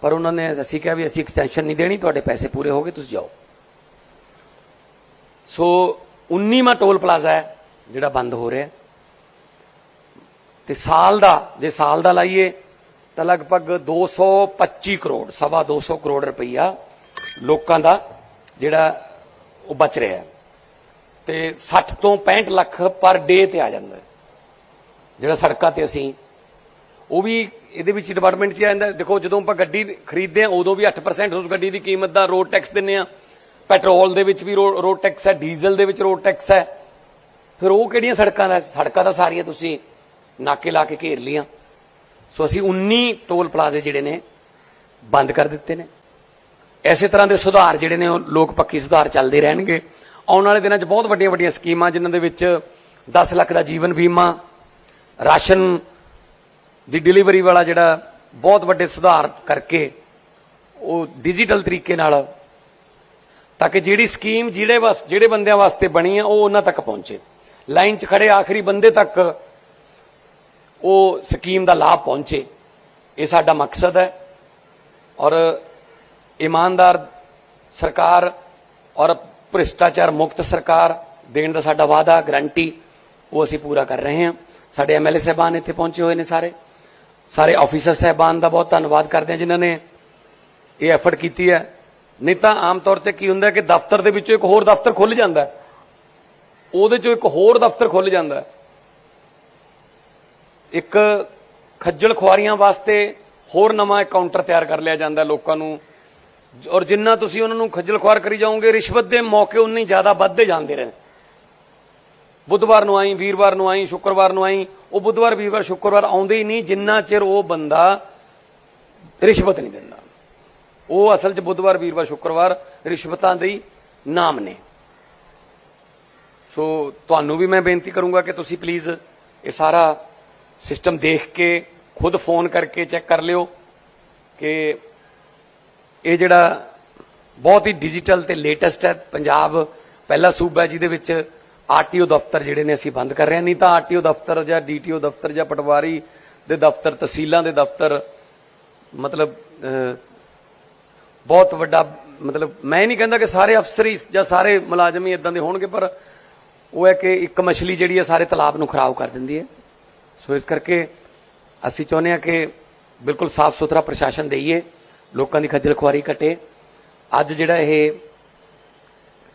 ਪਰ ਉਹਨਾਂ ਨੇ ਅਸੀਂ ਕਿਹਾ ਵੀ ਅਸੀਂ ਐਕਸਟੈਂਸ਼ਨ ਨਹੀਂ ਦੇਣੀ, ਤੁਹਾਡੇ ਪੈਸੇ ਪੂਰੇ ਹੋ ਗਏ, ਤੁਸੀਂ ਜਾਓ। ਸੋ 19ਵਾਂ ਟੋਲ ਪਲਾਜ਼ਾ ਹੈ, ਜਿਹੜਾ ਬੰਦ ਹੋ ਰਿਹਾ ਹੈ। ਤੇ ਸਾਲ ਦਾ, ਜੇ ਸਾਲ ਦਾ ਲਾਈਏ, ਤਾਂ ਲਗਭਗ 225 ਕਰੋੜ, ਸਵਾ 200 ਕਰੋੜ ਰੁਪਈਆ ਲੋਕਾਂ ਦਾ ਜਿਹੜਾ ਉਹ ਬਚ ਰਿਹਾ ਹੈ। ਤੇ 60 ਤੋਂ 65 ਲੱਖ ਪਰ ਡੇ ਤੇ ਆ ਜਾਂਦਾ ਜਿਹੜਾ ਸੜਕਾਂ ਤੇ ਅਸੀਂ ਉਹ ਵੀ ਇਹਦੇ ਵਿੱਚ ਡਿਪਾਰਟਮੈਂਟ 'ਚ ਆ ਜਾਂਦਾ। ਦੇਖੋ, ਜਦੋਂ ਆਪਾਂ ਗੱਡੀ ਖਰੀਦਦੇ ਆ ਉਦੋਂ ਵੀ 8% ਉਸ ਗੱਡੀ ਦੀ ਕੀਮਤ ਦਾ ਰੋਡ ਟੈਕਸ ਦਿੰਨੇ ਆ ਪੈਟਰੋਲ ਦੇ ਵਿੱਚ ਵੀ ਰੋਡ ਟੈਕਸ ਹੈ, ਡੀਜ਼ਲ ਦੇ ਵਿੱਚ ਰੋਡ ਟੈਕਸ ਹੈ। ਫਿਰ ਉਹ ਕਿਹੜੀਆਂ ਸੜਕਾਂ ਦਾ ਸੜਕਾਂ ਤਾਂ ਸਾਰੀਆਂ ਤੁਸੀਂ ਨਾਕੇ ਲਾ ਕੇ ਘੇਰ ਲੀਆਂ ਸੋ ਅਸੀਂ 19 ਟੋਲ ਪਲਾਜ਼ੇ ਜਿਹੜੇ ਨੇ, ਬੰਦ ਕਰ ਦਿੱਤੇ ਨੇ। ਐਸੇ ਤਰ੍ਹਾਂ ਦੇ ਸੁਧਾਰ ਜਿਹੜੇ ਨੇ, ਉਹ ਲੋਕ ਪੱਕੀ ਸੁਧਾਰ ਚੱਲਦੇ ਰਹਿਣਗੇ। ਆਉਣ ਵਾਲੇ ਦਿਨਾਂ 'ਚ ਬਹੁਤ ਵੱਡੀਆਂ ਵੱਡੀਆਂ ਸਕੀਮਾਂ, ਜਿਨ੍ਹਾਂ ਦੇ ਵਿੱਚ 10 ਲੱਖ ਦਾ ਜੀਵਨ ਬੀਮਾ, ਰਾਸ਼ਨ ਦੀ ਡਿਲੀਵਰੀ ਵਾਲਾ ਜਿਹੜਾ ਬਹੁਤ ਵੱਡੇ ਸੁਧਾਰ ਕਰਕੇ ਉਹ ਡਿਜੀਟਲ ਤਰੀਕੇ ਨਾਲ ਤਾਂ ਕਿ ਜਿਹੜੀ ਸਕੀਮ ਜਿਹੜੇ ਵਾਸ ਜਿਹੜੇ ਬੰਦਿਆਂ ਵਾਸਤੇ ਬਣੀ ਆ, ਉਹ ਉਹਨਾਂ ਤੱਕ ਪਹੁੰਚੇ। ਲਾਈਨ 'ਚ ਖੜੇ ਆਖਰੀ ਬੰਦੇ ਤੱਕ ਉਹ ਸਕੀਮ ਦਾ ਲਾਭ ਪਹੁੰਚੇ। ਇਹ ਸਾਡਾ ਮਕਸਦ ਹੈ ਔਰ ਇਮਾਨਦਾਰ ਸਰਕਾਰ ਔਰ ਭ੍ਰਿਸ਼ਟਾਚਾਰ ਮੁਕਤ ਸਰਕਾਰ ਦੇਣ ਦਾ ਸਾਡਾ ਵਾਅਦਾ ਗਰੰਟੀ ਉਹ ਅਸੀਂ ਪੂਰਾ ਕਰ ਰਹੇ ਹਾਂ। ਸਾਡੇ ਐਮਐਲਏ ਸਾਹਿਬਾਨ ਇੱਥੇ ਪਹੁੰਚੇ ਹੋਏ ਨੇ ਸਾਰੇ। ਸਾਰੇ ਆਫੀਸਰ ਸਾਹਿਬਾਨ ਦਾ ਬਹੁਤ ਧੰਨਵਾਦ ਕਰਦੇ ਹਾਂ ਜਿਨ੍ਹਾਂ ਨੇ ਇਹ ਐਫਰਟ ਕੀਤੀ ਹੈ। ਨਹੀਂ ਤਾਂ ਆਮ ਤੌਰ ਤੇ ਕੀ ਹੁੰਦਾ ਕਿ ਦਫ਼ਤਰ ਦੇ ਵਿੱਚੋਂ ਇੱਕ ਹੋਰ ਦਫ਼ਤਰ ਖੁੱਲ ਜਾਂਦਾ ਉਹਦੇ ਚੋਂ ਇੱਕ ਹੋਰ ਦਫ਼ਤਰ ਖੁੱਲ ਜਾਂਦਾ ਇੱਕ ਖੱਜਲ ਖੁਆਰੀਆਂ ਵਾਸਤੇ ਹੋਰ ਨਵਾਂ ਕਾਊਂਟਰ ਤਿਆਰ ਕਰ ਲਿਆ ਜਾਂਦਾ ਲੋਕਾਂ ਨੂੰ। ਔਰ ਜਿੰਨਾ ਤੁਸੀਂ ਉਹਨਾਂ ਨੂੰ ਖੱਜਲ ਖੁਆਰ ਕਰੀ ਜਾਓਗੇ, ਰਿਸ਼ਵਤ ਦੇ ਮੌਕੇ ਉਨੇ ਜ਼ਿਆਦਾ ਵੱਧਦੇ ਜਾਂਦੇ ਰਹੇ। ਬੁੱਧਵਾਰ ਨੂੰ ਆਈ, ਵੀਰਵਾਰ ਨੂੰ ਆਈ, ਸ਼ੁੱਕਰਵਾਰ ਨੂੰ ਆਈ, ਉਹ ਬੁੱਧਵਾਰ, ਵੀਰਵਾਰ, ਸ਼ੁੱਕਰਵਾਰ ਆਉਂਦੇ ਹੀ ਨਹੀਂ, ਜਿੰਨਾ ਚਿਰ ਉਹ ਬੰਦਾ ਰਿਸ਼ਵਤ ਨਹੀਂ ਦਿੰਦਾ। ਉਹ ਅਸਲ 'ਚ ਬੁੱਧਵਾਰ, ਵੀਰਵਾਰ, ਸ਼ੁੱਕਰਵਾਰ ਰਿਸ਼ਵਤਾਂ ਦੇ ਨਾਮ ਨੇ। ਸੋ ਤੁਹਾਨੂੰ ਵੀ ਮੈਂ ਬੇਨਤੀ ਕਰੂੰਗਾ ਕਿ ਤੁਸੀਂ ਪਲੀਜ਼ ਇਹ ਸਾਰਾ ਸਿਸਟਮ ਦੇਖ ਕੇ, ਖੁਦ ਫੋਨ ਕਰਕੇ ਚੈੱਕ ਕਰ ਲਿਓ ਕਿ ਇਹ ਜਿਹੜਾ ਬਹੁਤ ਹੀ ਡਿਜੀਟਲ ਤੇ ਲੇਟੈਸਟ ਹੈ, ਪੰਜਾਬ ਪਹਿਲਾ ਸੂਬਾ ਜਿਹਦੇ ਵਿੱਚ ਆਰਟੀਓ ਦਫ਼ਤਰ ਜਿਹੜੇ ਨੇ ਅਸੀਂ ਬੰਦ ਕਰ ਰਹੇ ਹਾਂ। ਨਹੀਂ ਤਾਂ ਆਰਟੀਓ ਦਫ਼ਤਰ ਜਾਂ ਡੀਟੀਓ ਦਫ਼ਤਰ ਜਾਂ ਪਟਵਾਰੀ ਦੇ ਦਫ਼ਤਰ, ਤਹਿਸੀਲਾਂ ਦੇ ਦਫ਼ਤਰ, ਮਤਲਬ ਬਹੁਤ ਵੱਡਾ, ਮਤਲਬ, ਮੈਂ ਨਹੀਂ ਕਹਿੰਦਾ ਕਿ ਸਾਰੇ ਅਫਸਰ ਹੀ ਜਾਂ ਸਾਰੇ ਮੁਲਾਜ਼ਮ ਹੀ ਇਦਾਂ ਦੇ ਹੋਣਗੇ, ਪਰ ਉਹ ਹੈ ਕਿ ਇੱਕ ਮਛਲੀ ਜਿਹੜੀ ਹੈ ਸਾਰੇ ਤਲਾਬ ਨੂੰ ਖਰਾਬ ਕਰ ਦਿੰਦੀ ਹੈ। ਸੋ ਇਸ ਕਰਕੇ ਅਸੀਂ ਚਾਹੁੰਦੇ ਹਾਂ ਕਿ ਬਿਲਕੁਲ ਸਾਫ਼ ਸੁਥਰਾ ਪ੍ਰਸ਼ਾਸਨ ਦੇਈਏ, ਲੋਕਾਂ ਦੀ ਖੱਜਲ ਖੁਆਰੀ ਘਟੇ। ਅੱਜ ਜਿਹੜਾ ਇਹ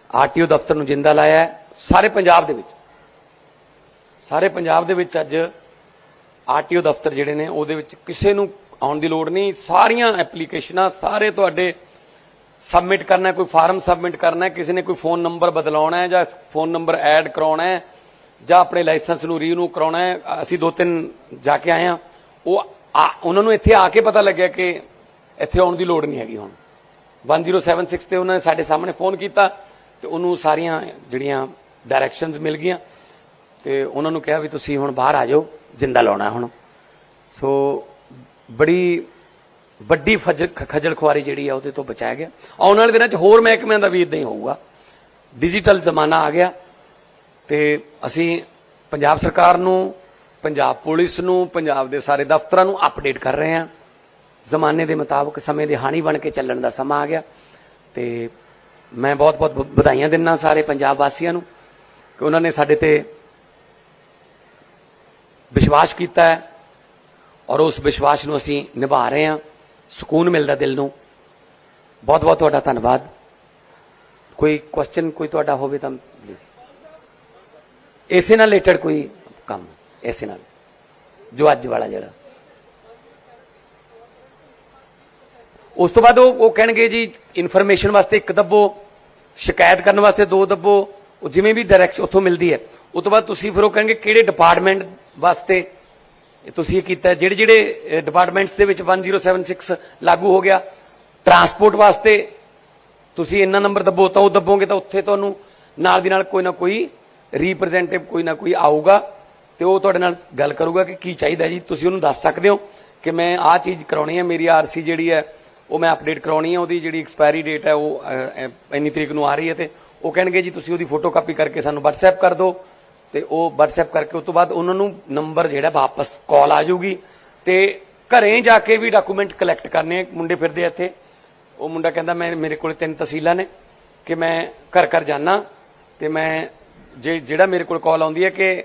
ਆਰਟੀਓ ਦਫ਼ਤਰ ਨੂੰ ਜਿੰਦਾ ਲਾਇਆ ਹੈ ਸਾਰੇ ਪੰਜਾਬ ਦੇ ਵਿੱਚ। ਸਾਰੇ ਪੰਜਾਬ ਦੇ ਵਿੱਚ ਅੱਜ ਆਰਟੀਓ ਦਫ਼ਤਰ ਜਿਹੜੇ ਨੇ, ਉਹਦੇ ਵਿੱਚ ਕਿਸੇ ਨੂੰ ਆਉਣ ਦੀ ਲੋੜ ਨਹੀਂ। ਸਾਰੀਆਂ ਐਪਲੀਕੇਸ਼ਨਾਂ ਸਾਰੇ ਤੁਹਾਡੇ ਸਬਮਿਟ ਕਰਨਾ ਕੋਈ ਫਾਰਮ ਸਬਮਿਟ ਕਰਨਾ ਕਿਸੇ ਨੇ ਕੋਈ ਫੋਨ ਨੰਬਰ ਬਦਲਾਉਣਾ ਹੈ ਜਾਂ ਫੋਨ ਨੰਬਰ ਐਡ ਕਰਾਉਣਾ ਹੈ ਜਾਂ ਆਪਣੇ ਲਾਇਸੈਂਸ ਨੂੰ ਰੀਨਿਊ ਕਰਾਉਣਾ ਹੈ। ਅਸੀਂ ਦੋ ਤਿੰਨ ਜਾ ਕੇ ਆਏ ਆ ਉਹ ਆ- ਉਹਨਾਂ ਨੂੰ ਇੱਥੇ ਆ ਕੇ ਪਤਾ ਲੱਗਿਆ ਕਿ ਇੱਥੇ ਆਉਣ ਦੀ ਲੋੜ ਨਹੀਂ ਹੈਗੀ ਹੁਣ। 1076 ਤੇ ਉਹਨਾਂ ਨੇ ਸਾਡੇ ਸਾਹਮਣੇ ਫੋਨ ਕੀਤਾ ਤੇ ਉਹਨੂੰ ਸਾਰੀਆਂ ਜਿਹੜੀਆਂ ਡਾਇਰੈਕਸ਼ਨਸ ਮਿਲ ਗਈਆਂ। ਤੇ ਉਹਨਾਂ ਨੂੰ ਕਿਹਾ ਵੀ ਤੁਸੀਂ ਹੁਣ ਬਾਹਰ ਆ ਜਾਓ, ਜਿੰਦਾ ਲਾਉਣਾ ਹੁਣ। ਸੋ ਬੜੀ, ਵੱਡੀ ਫਜ- ਖੱਜਲ ਖੁਆਰੀ ਜਿਹੜੀ ਆ ਉਹਦੇ ਤੋਂ ਬਚਾਇਆ ਗਿਆ। ਆਉਣ ਵਾਲੇ ਦਿਨਾਂ 'ਚ ਹੋਰ ਮਹਿਕਮਿਆਂ ਦਾ ਵੀ ਇਦਾਂ ਹੀ ਹੋਊਗਾ। ਡਿਜੀਟਲ ਜ਼ਮਾਨਾ ਆ ਗਿਆ। ਤੇ ਅਸੀਂ ਪੰਜਾਬ ਸਰਕਾਰ ਨੂੰ, ਪੰਜਾਬ ਪੁਲਿਸ ਨੂੰ, ਪੰਜਾਬ ਦੇ ਸਾਰੇ ਦਫ਼ਤਰਾਂ ਨੂੰ ਅਪਡੇਟ ਕਰ ਰਹੇ ਹਾਂ। ਜ਼ਮਾਨੇ ਦੇ ਮੁਤਾਬਕ ਸਮੇਂ ਦੇ ਹਾਣੀ ਬਣ ਕੇ ਚੱਲਣ ਦਾ ਸਮਾਂ ਆ ਗਿਆ। ਤੇ ਮੈਂ ਬਹੁਤ-ਬਹੁਤ ਵਧਾਈਆਂ ਦਿੰਦਾ ਸਾਰੇ ਪੰਜਾਬ ਵਾਸੀਆਂ ਨੂੰ। ਕਿ ਉਹਨਾਂ ਨੇ ਸਾਡੇ ਤੇ ਵਿਸ਼ਵਾਸ ਕੀਤਾ ਹੈ ਔਰ ਉਸ ਵਿਸ਼ਵਾਸ ਨੂੰ ਅਸੀਂ ਨਿਭਾ ਰਹੇ ਹਾਂ। ਸਕੂਨ ਮਿਲਦਾ ਦਿਲ ਨੂੰ। ਬਹੁਤ ਬਹੁਤ ਤੁਹਾਡਾ ਧੰਨਵਾਦ। ਕੋਈ ਕੁਐਸਚਨ ਕੋਈ ਤੁਹਾਡਾ ਹੋਵੇ ਤਾਂ ਇਸੇ ਨਾਲ ਰਿਲੇਟਡ ਕੋਈ ਕੰਮ, ਇਸੇ ਨਾਲ। ਜੋ ਅੱਜ ਵਾਲਾ ਜਿਹੜਾ। ਉਸ ਤੋਂ ਬਾਅਦ ਉਹ ਉਹ ਕਹਿਣਗੇ ਜੀ ਇਨਫੋਰਮੇਸ਼ਨ ਵਾਸਤੇ ਇੱਕ ਦੱਬੋ, ਸ਼ਿਕਾਇਤ ਕਰਨ ਵਾਸਤੇ ਦੋ ਦੱਬੋ। ਉਹ ਜਿਵੇਂ ਵੀ ਡਾਇਰੈਕਸ਼ਨ ਉੱਥੋਂ ਮਿਲਦੀ ਹੈ। ਉਸ ਤੋਂ ਬਾਅਦ ਤੁਸੀਂ ਫਿਰ ਉਹ ਕਹਿਣਗੇ, ਕਿਹੜੇ ਡਿਪਾਰਟਮੈਂਟ ਵਾਸਤੇ? ਤੁਸੀਂ ਇਹ ਕੀਤਾ ਜਿਹੜੇ ਜਿਹੜੇ ਡਿਪਾਰਟਮੈਂਟਸ ਦੇ ਵਿੱਚ 1076 ਲਾਗੂ ਹੋ ਗਿਆ ਟਰਾਂਸਪੋਰਟ ਵਾਸਤੇ ਤੁਸੀਂ ਇੰਨਾ ਨੰਬਰ ਦੱਬੋ ਤਾਂ ਉਹ ਦੱਬੋਗੇ ਤਾਂ ਉੱਥੇ ਤੁਹਾਨੂੰ ਨਾਲ ਦੀ ਨਾਲ ਕੋਈ ਨਾ ਕੋਈ ਰਿਪਰੈਜ਼ੈਂਟੇਟਿਵ ਕੋਈ ਨਾ ਕੋਈ ਆਊਗਾ ਤੇ ਉਹ ਤੁਹਾਡੇ ਨਾਲ ਗੱਲ ਕਰੂਗਾ ਕਿ ਕੀ ਚਾਹੀਦਾ ਜੀ। ਤੁਸੀਂ ਉਹਨੂੰ ਦੱਸ ਸਕਦੇ ਹੋ ਕਿ ਮੈਂ ਆਹ ਚੀਜ਼ ਕਰਾਉਣੀ ਹੈ, ਮੇਰੀ ਆਰਸੀ ਜਿਹੜੀ ਹੈ, ਉਹ ਮੈਂ ਅਪਡੇਟ ਕਰਾਉਣੀ ਹੈ, ਉਹਦੀ ਜਿਹੜੀ ਐਕਸਪਾਇਰੀ ਡੇਟ ਹੈ, ਉਹ ਇੰਨੀ ਤਰੀਕ ਨੂੰ ਆ ਰਹੀ ਹੈ ਤੇ ਉਹ ਕਹਿਣਗੇ ਜੀ, ਤੁਸੀਂ ਉਹਦੀ ਫੋਟੋ ਕਾਪੀ ਕਰਕੇ ਸਾਨੂੰ WhatsApp ਕਰ ਦਿਓ। ਤੇ ਉਹ WhatsApp ਕਰਕੇ ਉਸ ਤੋਂ ਬਾਅਦ ਉਹਨਾਂ ਨੂੰ ਨੰਬਰ ਜਿਹੜਾ ਵਾਪਸ ਕਾਲ ਆ ਜਾਊਗੀ। ਤੇ ਘਰੇ ਜਾ ਕੇ ਵੀ ਡਾਕੂਮੈਂਟ ਕਲੈਕਟ ਕਰਨੇ ਮੁੰਡੇ ਫਿਰਦੇ ਇੱਥੇ। ਉਹ ਮੁੰਡਾ ਕਹਿੰਦਾ, ਮੈਂ, ਮੇਰੇ ਕੋਲ ਤਿੰਨ ਤਹਿਸੀਲਾਂ ਨੇ ਕਿ ਮੈਂ ਘਰ ਘਰ ਜਾਣਾ ਤੇ ਮੈਂ ਜੇ, ਜਿਹੜਾ ਮੇਰੇ ਕੋਲ ਕਾਲ ਆਉਂਦੀ ਹੈ ਕਿ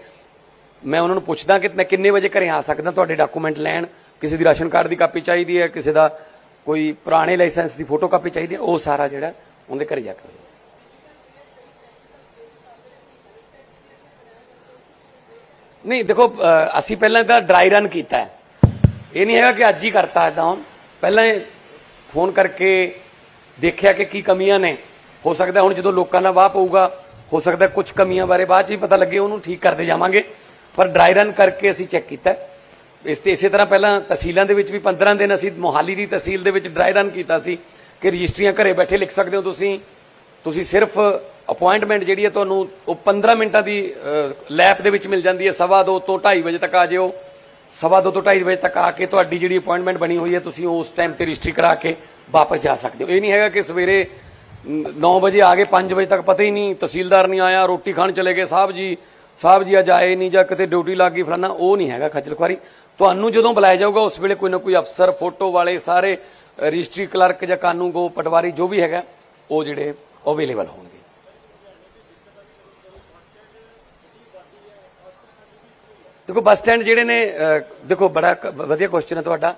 ਮੈਂ ਉਹਨਾਂ ਨੂੰ ਪੁੱਛਦਾ ਕਿ ਮੈਂ ਕਿੰਨੇ ਵਜੇ ਘਰੇ ਆ ਸਕਦਾ ਤੁਹਾਡੇ ਡਾਕੂਮੈਂਟ ਲੈਣ। ਕਿਸੇ ਦੀ ਰਾਸ਼ਨ ਕਾਰਡ ਦੀ ਕਾਪੀ ਚਾਹੀਦੀ ਹੈ, ਕਿਸੇ ਦਾ ਕੋਈ ਪੁਰਾਣੇ ਲਾਇਸੈਂਸ ਦੀ ਫੋਟੋ ਕਾਪੀ ਚਾਹੀਦੀ ਹੈ, ਉਹ ਸਾਰਾ ਜਿਹੜਾ ਉਹਦੇ ਘਰੇ ਜਾ ਕੇ ਨਹੀਂ, ਦੇਖੋ ਅਸੀਂ ਪਹਿਲਾਂ ਤਾਂ ਡਰਾਈ ਰਨ ਕੀਤਾ ਹੈ। ਇਹ ਨਹੀਂ ਹੈਗਾ ਕਿ ਅੱਜ ਹੀ ਕਰਤਾ ਇਦਾਂ ਪਹਿਲਾਂ ਫੋਨ ਕਰਕੇ ਦੇਖਿਆ ਕਿ ਕੀ ਕਮੀਆਂ ਨੇ। ਹੋ ਸਕਦਾ ਹੁਣ ਜਦੋਂ ਲੋਕਾਂ ਨਾਲ ਵਾਹ ਪਊਗਾ, ਹੋ ਸਕਦਾ ਕੁਝ ਕਮੀਆਂ ਬਾਰੇ ਬਾਅਦ ਚ ਹੀ ਪਤਾ ਲੱਗੇ, ਉਹਨੂੰ ਠੀਕ ਕਰਦੇ ਜਾਵਾਂਗੇ। ਪਰ ਡਰਾਈ ਰਨ ਕਰਕੇ ਅਸੀਂ ਚੈੱਕ ਕੀਤਾ ਇਸ ਤੇ ਇਸੇ ਤਰ੍ਹਾਂ ਪਹਿਲਾਂ ਤਹਿਸੀਲਾਂ ਦੇ ਵਿੱਚ ਵੀ 15 ਦਿਨ ਅਸੀਂ ਮੋਹਾਲੀ ਦੀ ਤਹਿਸੀਲ ਦੇ ਵਿੱਚ ਡਰਾਈ ਰਨ ਕੀਤਾ ਸੀ ਕਿ ਰਜਿਸਟਰੀਆਂ ਘਰੇ ਬੈਠੇ ਲਿਖ ਸਕਦੇ ਹੋ ਤੁਸੀਂ। ਤੁਸੀਂ ਸਿਰਫ ਅਪਾਇੰਟਮੈਂਟ ਜਿਹੜੀ ਹੈ ਤੁਹਾਨੂੰ ਉਹ 15 ਮਿੰਟਾਂ ਦੀ ਲੈਪ ਦੇ ਵਿੱਚ ਮਿਲ ਜਾਂਦੀ ਹੈ। ਸਵਾ ਦੋ ਤੋਂ 2:30 ਵਜੇ ਤੱਕ ਆ ਜਿਓ। ਸਵਾ ਦੋ ਤੋਂ 2:30 ਵਜੇ ਤੱਕ ਆ ਕੇ ਤੁਹਾਡੀ ਜਿਹੜੀ ਅਪਾਇੰਟਮੈਂਟ ਬਣੀ ਹੋਈ ਹੈ, ਤੁਸੀਂ ਉਸ ਟਾਈਮ ਤੇ ਰਜਿਸਟਰੀ ਕਰਾ ਕੇ ਵਾਪਸ ਜਾ ਸਕਦੇ ਹੋ। ਇਹ ਨਹੀਂ ਹੈਗਾ ਕਿ ਸਵੇਰੇ 9 ਵਜੇ ਆ ਗਏ 5 ਵਜੇ ਤੱਕ ਪਤਾ ਹੀ ਨਹੀਂ, ਤਹਿਸੀਲਦਾਰ ਨਹੀਂ ਆਇਆ, ਰੋਟੀ ਖਾਣ ਚਲੇ ਗਏ, ਸਾਹਿਬ ਜੀ ਸਾਹਿਬ ਜੀ ਅੱਜ ਆਏ ਨਹੀਂ ਜਾਂ ਕਿਤੇ ਡਿਊਟੀ ਲੱਗ ਗਈ, ਫਲਾਨਾ, ਉਹ ਨਹੀਂ ਹੈਗਾ ਖੱਜਲ ਖੁਆਰੀ। ਤੁਹਾਨੂੰ ਜਦੋਂ ਬੁਲਾਇਆ ਜਾਊਗਾ, ਉਸ ਵੇਲੇ ਕੋਈ ਨਾ ਕੋਈ ਅਫਸਰ, ਫੋਟੋ ਵਾਲੇ, ਸਾਰੇ ਰਜਿਸਟਰੀ ਕਲਰਕ ਜਾਂ ਕਾਨੂੰਗੋ ਪਟਵਾਰੀ, ਜੋ ਵੀ ਹੈਗਾ, ਉਹ ਜਿਹੜੇ ਅਵੇਲੇਬਲ ਹੋਣਗੇ। ਦੇਖੋ, ਬੱਸ ਸਟੈਂਡ ਜਿਹੜੇ ਨੇ ਦੇਖੋ, ਬੜਾ ਕ- ਵਧੀਆ ਕੁਐਸਚਨ ਹੈ ਤੁਹਾਡਾ।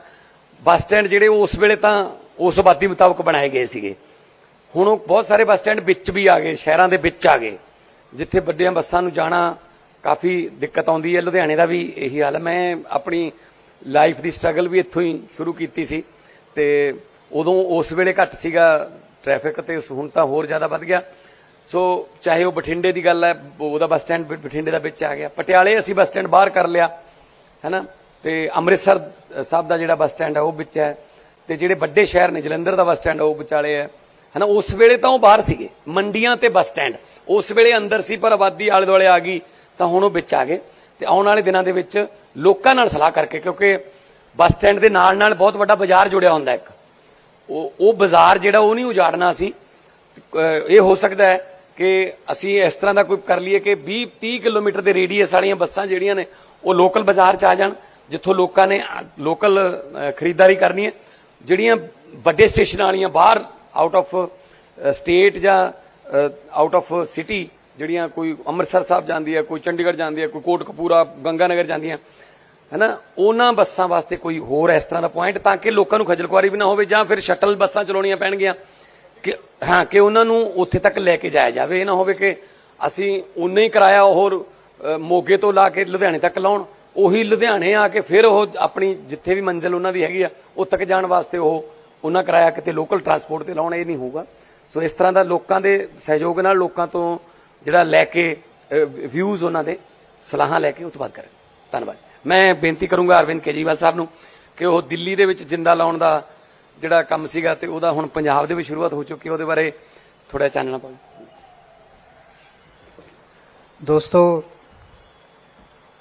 ਬੱਸ ਸਟੈਂਡ ਜਿਹੜੇ ਉਸ ਵੇਲੇ ਤਾਂ ਉਸ ਆਬਾਦੀ ਮੁਤਾਬਕ ਬਣਾਏ ਗਏ ਸੀਗੇ। ਹੁਣ ਉਹ ਬਹੁਤ ਸਾਰੇ ਬੱਸ ਸਟੈਂਡ ਵਿੱਚ ਵੀ ਆ ਗਏ, ਸ਼ਹਿਰਾਂ ਦੇ ਵਿੱਚ ਆ ਗਏ। ਜਿੱਥੇ ਵੱਡੀਆਂ ਬੱਸਾਂ ਨੂੰ ਜਾਣਾ ਕਾਫੀ ਦਿੱਕਤ ਆਉਂਦੀ ਹੈ। ਲੁਧਿਆਣੇ ਦਾ ਵੀ ਇਹੀ ਹਾਲ ਹੈ। ਮੈਂ ਆਪਣੀ ਲਾਈਫ ਦੀ ਸਟਰਗਲ ਵੀ ਇੱਥੋਂ ਹੀ ਸ਼ੁਰੂ ਕੀਤੀ ਸੀ। ਤੇ ਉਦੋਂ ਉਸ ਵੇਲੇ ਘੱਟ ਸੀਗਾ ਟ੍ਰੈਫਿਕ ਤੇ, ਹੁਣ ਤਾਂ ਹੋਰ ਜ਼ਿਆਦਾ ਵੱਧ ਗਿਆ। ਸੋ ਚਾਹੇ ਉਹ ਬਠਿੰਡੇ ਦੀ ਗੱਲ ਹੈ, ਉਹਦਾ ਬੱਸ ਸਟੈਂਡ ਬਠਿੰਡੇ ਦਾ ਵਿੱਚ ਆ ਗਿਆ। ਪਟਿਆਲੇ ਅਸੀਂ ਬੱਸ ਸਟੈਂਡ ਬਾਹਰ ਕਰ ਲਿਆ, ਹੈਨਾ? ਤੇ ਅੰਮ੍ਰਿਤਸਰ ਸਾਹਿਬ ਦਾ ਜਿਹੜਾ ਬੱਸ ਸਟੈਂਡ ਹੈ ਉਹ ਵਿੱਚ ਹੈ। ਤੇ ਜਿਹੜੇ ਵੱਡੇ ਸ਼ਹਿਰ ਨੇ, ਜਲੰਧਰ ਦਾ ਬੱਸ ਸਟੈਂਡ ਉਹ ਵਿਚਾਲੇ ਹੈ। ਹੈਨਾ? ਉਸ ਵੇਲੇ ਤਾਂ ਉਹ ਬਾਹਰ ਸੀਗੇ, ਮੰਡੀਆਂ ਤੇ ਬੱਸ ਸਟੈਂਡ। ਉਸ ਵੇਲੇ ਅੰਦਰ ਸੀ, ਪਰ ਆਬਾਦੀ ਆਲੇ ਦੁਆਲੇ ਆ ਗਈ, ਤਾਂ ਹੁਣ ਉਹ ਵਿੱਚ ਆ ਗਏ। ਤੇ ਆਉਣ ਵਾਲੇ ਦਿਨਾਂ ਦੇ ਵਿੱਚ ਲੋਕਾਂ ਨਾਲ ਸਲਾਹ ਕਰਕੇ, ਕਿਉਂਕਿ ਬੱਸ ਸਟੈਂਡ ਦੇ ਨਾਲ ਨਾਲ ਬਹੁਤ ਵੱਡਾ ਬਾਜ਼ਾਰ ਜੁੜਿਆ ਹੁੰਦਾ ਇੱਕ। ਉਹ ਉਹ ਬਾਜ਼ਾਰ ਜਿਹੜਾ ਉਹ ਨਹੀਂ ਉਜਾੜਨਾ ਸੀ। ਇਹ ਹੋ ਸਕਦਾ ਹੈ ਕਿ ਅਸੀਂ ਇਸ ਤਰ੍ਹਾਂ ਦਾ ਕੋਈ ਕਰ ਲਈਏ ਕਿ 20 30 ਕਿਲੋਮੀਟਰ ਦੇ ਰੇਡੀਅਸ ਵਾਲੀਆਂ ਬੱਸਾਂ ਜਿਹੜੀਆਂ ਨੇ, ਉਹ ਲੋਕਲ ਬਾਜ਼ਾਰ ਚ ਆ ਜਾਣ, ਜਿੱਥੋਂ ਲੋਕਾਂ ਨੇ ਲੋਕਲ ਖਰੀਦਦਾਰੀ ਕਰਨੀ ਹੈ। ਜਿਹੜੀਆਂ ਵੱਡੇ ਸਟੇਸ਼ਨਾਂ ਵਾਲੀਆਂ ਬਾਹਰ ਆਊਟ ਆਫ ਸਟੇਟ ਜਾਂ ਆਊਟ ਆਫ ਸਿਟੀ ਜਿਹੜੀਆਂ ਕੋਈ ਅੰਮ੍ਰਿਤਸਰ ਸਾਹਿਬ ਜਾਂਦੀ ਹੈ, ਕੋਈ ਚੰਡੀਗੜ੍ਹ ਜਾਂਦੀ ਹੈ, ਕੋਈ ਕੋਟਕਪੂਰਾ, ਗੰਗਾਨਗਰ ਜਾਂਦੀਆਂ, ਹੈਨਾ, ਉਹਨਾਂ ਬੱਸਾਂ ਵਾਸਤੇ ਕੋਈ ਹੋਰ ਇਸ ਤਰ੍ਹਾਂ ਦਾ ਪੁਆਇੰਟ ਤਾਂ ਕਿ ਲੋਕਾਂ ਨੂੰ ਖੱਜਲ ਖੁਆਰੀ ਵੀ ਨਾ ਹੋਵੇ ਜਾਂ ਫਿਰ ਸ਼ਟਲ ਬੱਸਾਂ ਚਲਾਉਣੀਆਂ ਪੈਣਗੀਆਂ। ਕਿ ਹਾਂ, ਕਿ ਉਹਨਾਂ ਨੂੰ ਉੱਥੇ ਤੱਕ ਲੈ ਕੇ ਜਾਇਆ ਜਾਵੇ। ਇਹ ਨਾ ਹੋਵੇ ਕਿ ਅਸੀਂ ਉਨਾ ਹੀ ਕਿਰਾਇਆ ਹੋਰ ਮੋਗੇ ਤੋਂ ਲਾ ਕੇ ਲੁਧਿਆਣੇ ਤੱਕ ਲਾਉਣ। ਉਹੀ ਲੁਧਿਆਣੇ ਆ ਕੇ ਫਿਰ ਉਹ ਆਪਣੀ ਜਿੱਥੇ ਵੀ ਮੰਜ਼ਿਲ ਉਹਨਾਂ ਦੀ ਹੈਗੀ ਆ, ਉਹ ਤੱਕ ਜਾਣ ਵਾਸਤੇ ਉਹ ਉਹਨਾਂ ਕਿਰਾਇਆ ਕਿਤੇ ਲੋਕਲ ਟਰਾਂਸਪੋਰਟ ਤੇ ਲਾਉਣ, ਇਹ ਨਹੀਂ ਹੋਊਗਾ। ਸੋ ਇਸ ਤਰ੍ਹਾਂ ਦਾ ਲੋਕਾਂ ਦੇ ਸਹਿਯੋਗ ਨਾਲ ਲੋਕਾਂ ਤੋਂ ਜਿਹੜਾ ਲੈ ਕੇ ਵਿਊਜ਼ ਉਹਨਾਂ ਦੇ, ਸਲਾਹਾਂ ਲੈ ਕੇ ਉਹ ਤੋਂ ਬਾਅਦ ਕਰਨ। ਧੰਨਵਾਦ। ਮੈਂ ਬੇਨਤੀ ਕਰੂੰਗਾ ਅਰਵਿੰਦ ਕੇਜਰੀਵਾਲ ਸਾਹਿਬ ਨੂੰ ਕਿ ਉਹ ਦਿੱਲੀ ਦੇ ਵਿੱਚ ਜਿੰਦਾ ਲਾਉਣ ਦਾ ਜਿਹੜਾ ਕੰਮ ਸੀਗਾ ਤੇ ਉਹਦਾ ਹੁਣ ਪੰਜਾਬ ਦੇ ਵਿੱਚ ਸ਼ੁਰੂਆਤ ਹੋ ਚੁੱਕੀ ਹੈ ਉਹਦੇ ਬਾਰੇ ਥੋੜਾ ਚਾਨਣਾ ਪਾਓ दोस्तों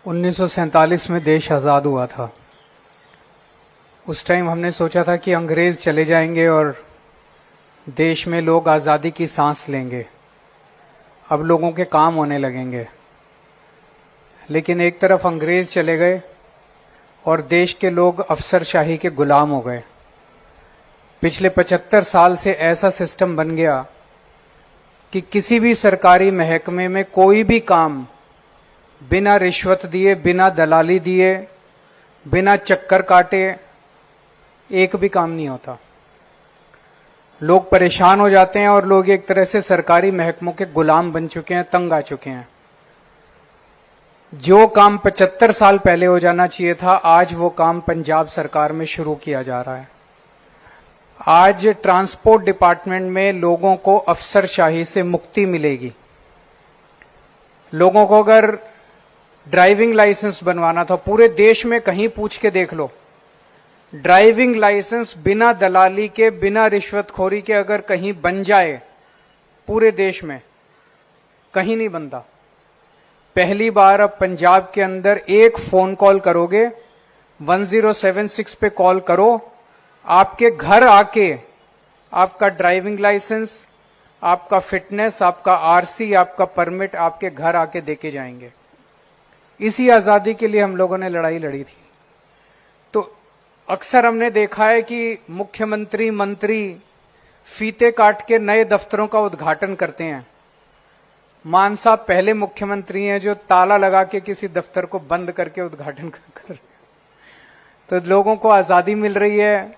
1947 में देश आज़ाद हुआ था उस टाइम हमने सोचा था कि अंग्रेज चले जाएंगे और देश में लोग आज़ादी की सांस लेंगे अब लोगों के काम होने लगेंगे लेकिन एक तरफ अंग्रेज चले गए और देश के लोग अफसरशाही के गुलाम हो गए पिछले 75 साल से ऐसा सिस्टम बन गया कि किसी भी सरकारी महकमे में कोई भी काम बिना रिश्वत दिए, बिना दलाली दिए, बिना चक्कर काटे, एक भी काम नहीं होता। लोग परेशान हो जाते हैं और लोग एक तरह से सरकारी महकमों के गुलाम बन चुके हैं, तंग आ चुके हैं। जो काम 75 साल पहले हो जाना चाहिए था, आज वो काम पंजाब सरकार में शुरू किया जा रहा है। आज ट्रांसपोर्ट डिपार्टमेंट में लोगों को अफसरशाही से मुक्ति मिलेगी। लोगों को अगर ड्राइविंग लाइसेंस बनवाना था, पूरे देश में कहीं पूछ के देख लो। ड्राइविंग लाइसेंस बिना दलाली के, बिना रिश्वतखोरी के अगर कहीं बन जाए, पूरे देश में, कहीं नहीं बनता। पहली बार अब पंजाब के अंदर एक फ़ोन कॉल करोगे 1076 पे कॉल करो आपके घर आके आपका ड्राइविंग लाइसेंस आपका फिटनेस आपका आरसी आपका परमिट आपके घर आके देके जाएँगे। इसी आज़ादी के लिए हम लोगों ने लड़ाई लड़ी थी। तो अक्सर हमने देखा है कि मुख्यमंत्री, मंत्री फीते काट के नए दफ्तरों का उद्घाटन करते हैं। मान साहब पहले मुख्यमंत्री हैं जो ताला लगा के किसी दफ्तर को बंद करके उद्घाटन कर कर तो लोगों को आज़ादी मिल रही है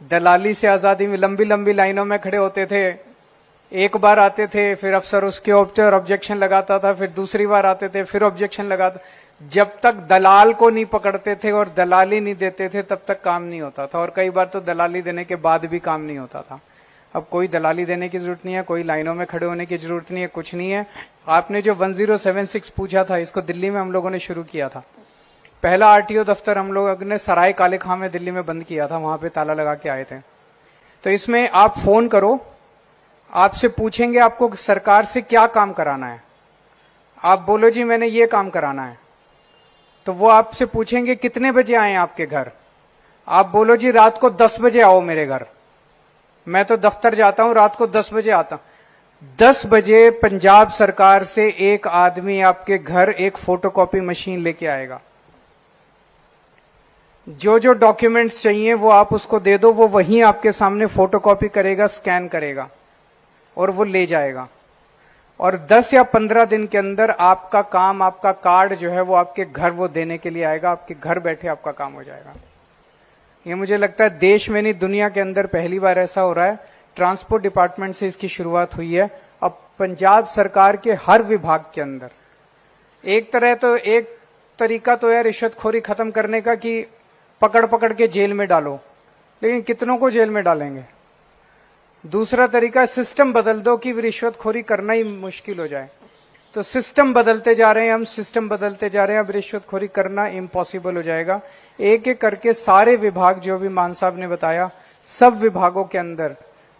दलाली से आज़ादी में लंबी लंबी लाइनों में खड़े होते थे। एक बार आते थे, फिर अफसर उसके ऊपर ऑब्जेक्शन लगाता था, फिर दूसरी बार आते थे, फिर ऑब्जेक्शन लगाता जब तक दलाल को नहीं पकड़ते थे और दलाली नहीं देते थे, तब तक काम नहीं होता था। और कई बार तो दलाली देने के बाद भी काम नहीं होता था। अब कोई दलाली देने की ज़रूरत नहीं है, कोई लाइनों में खड़े होने की ज़रूरत नहीं है, कुछ नहीं है। आपने जो 1076 पूछा था, इसको दिल्ली में हम लोगों ने शुरू किया था। पहला आरटीओ दफ्तर हम लोग ने सराय काले खां में दिल्ली में बंद किया था, वहाँ पे ताला लगा के आए थे। तो इसमें आप फ़ोन करो, आपसे पूछेंगे आपको सरकार से क्या काम कराना है। आप बोलो जी, मैंने ये काम कराना है। तो वो आपसे पूछेंगे, कितने बजे आए आपके घर? आप बोलो जी, रात को दस बजे आओ मेरे घर। मैं तो दफ्तर जाता हूँ, रात को दस बजे आता हूँ। दस बजे पंजाब सरकार से एक आदमी आपके घर एक फोटोकॉपी मशीन लेके आएगा। जो जो डॉक्यूमेंट्स चाहिए, वो आप उसको दे दो, वो वहीं आपके सामने फोटोकॉपी करेगा स्कैन करेगा, और वो ले जाएगा। और 10 या 15 दिन के अंदर आपका काम, आपका कार्ड जो है, वो आपके घर वो देने के लिए आएगा, आपके घर बैठे आपका काम हो जाएगा। ये मुझे लगता है देश में नहीं, दुनिया के अंदर पहली बार ऐसा हो रहा है। ट्रांसपोर्ट डिपार्टमेंट से इसकी शुरुआत हुई है। अब पंजाब सरकार के हर विभाग के अंदर। एक तरह तो एक तरीका तो है रिश्वतखोरी खत्म करने का कि पकड़ पकड़ के जेल में डालो। लेकिन कितनों को जेल में डालेंगे? दूसरा तरीका सिस्टम बदल दो कि रिश्वतखोरी करना ही मुश्किल हो जाए। तो सिस्टम बदलते जा रहे हैं, हम सिस्टम बदलते जा रहे हैं, अब रिश्वतखोरी करना इम्पॉसिबल हो जाएगा। एक एक करके सारे विभाग, जो भी मान साहब ने बताया, सब विभागों के अंदर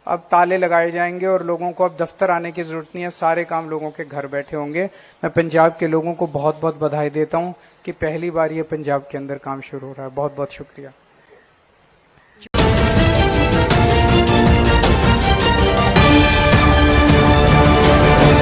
अब ताले लगाए जाएँगे और लोगों को अब दफ्तर आने की ज़रूरत नहीं है। सारे काम लोगों के घर बैठे होंगे। मैं पंजाब के लोगों को बहुत बहुत बधाई देता हूँ कि पहली बार ये पंजाब के अंदर काम शुरू हो रहा है। बहुत बहुत शुक्रिया।